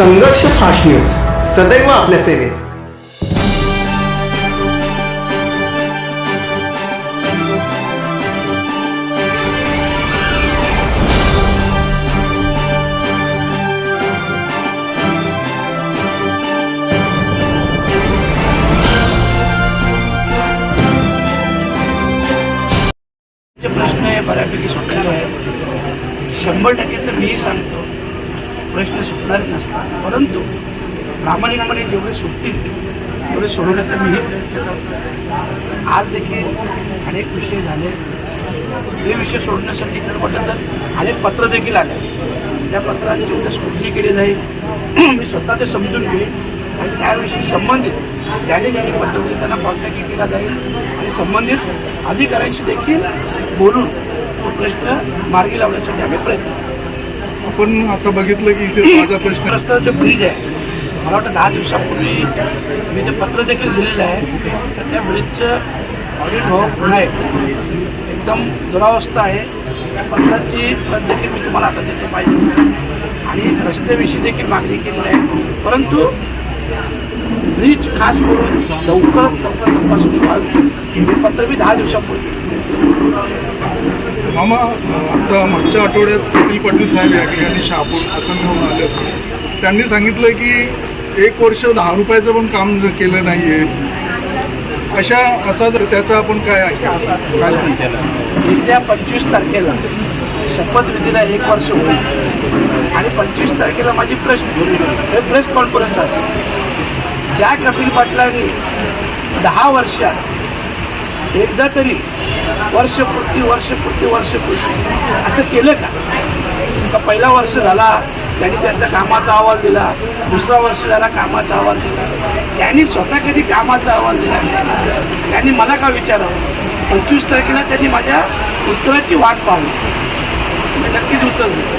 संघर्ष fast news. सदैव सेवेत. प्रश्न आहे, बऱ्यापैकी सुटलेले आहे शंभर टक्के तर मीही सांगतो प्रश्न सुटणार नसतात. परंतु प्रामाणिकपणे जेवढे सुटतील तेवढे सोडवण्याचा मीही प्रयत्न करतो. आज देखील अनेक विषय झाले. ते विषय सोडण्यासाठी जर म्हटलं तर अनेक पत्र देखील आले. त्या पत्रांची उद्या स्कुटनी केली जाईल. मी स्वतः ते समजून घेईन. आणि त्याविषयी संबंधित ज्याने ज्याने पत्र होते त्यांना कॉन्टॅक्ट केला जाईल. आणि संबंधित अधिकाऱ्यांशी देखील बोलून तो प्रश्न मार्गी लावण्यासाठी आम्ही प्रयत्न आपण आता बघितलं की इथे माझा प्रश्न रस्त्याचं जे ब्रिज आहे. मला वाटतं दहा दिवसापूर्वी मी ते पत्र देखील दिलेलं आहे. तर त्या ब्रिजचं ऑडिट व्हावं पुन्हा एकदम दुरावस्था आहे. त्या पत्राची प्रत देखील मी तुम्हाला आता देतो पाहिजे आणि रस्त्याविषयी देखील मागणी केलेली आहे. परंतु ब्रिज खास करून लवकरात लवकर तपासणी व्हावी. हे पत्र मी दहा दिवसापूर्वी मामा आता मागच्या आठवड्यात कपिल पाटील साहेब या ठिकाणी शहापूर प्रसन्न आले. होते. त्यांनी सांगितलं की एक वर्ष दहा रुपयाचं पण काम केलं नाही आहे अशा असा जर त्याचा आपण काय काय सांगितलं? येत्या पंचवीस तारखेला शपथविधीला एक वर्ष होईल. आणि पंचवीस तारखेला माझी प्रेस हे प्रेस कॉन्फरन्स असेल. ज्या कपिल पाटलांनी दहा वर्षात एकदा तरी वर्षपूर्ती वर्षपूर्ती वर्षपूर्ती. असं केलं का? का पहिला वर्ष झाला त्यांनी त्यांचा कामाचा अहवाल दिला दुसरा वर्ष झाला कामाचा अहवाल दिला. त्यांनी स्वतः कधी कामाचा अहवाल दिला त्यांनी मला का विचारावं? पंचवीस तारखेला त्यांनी माझ्या उत्तराची वाट पाहली म्हणजे नक्कीच उत्तर दिलं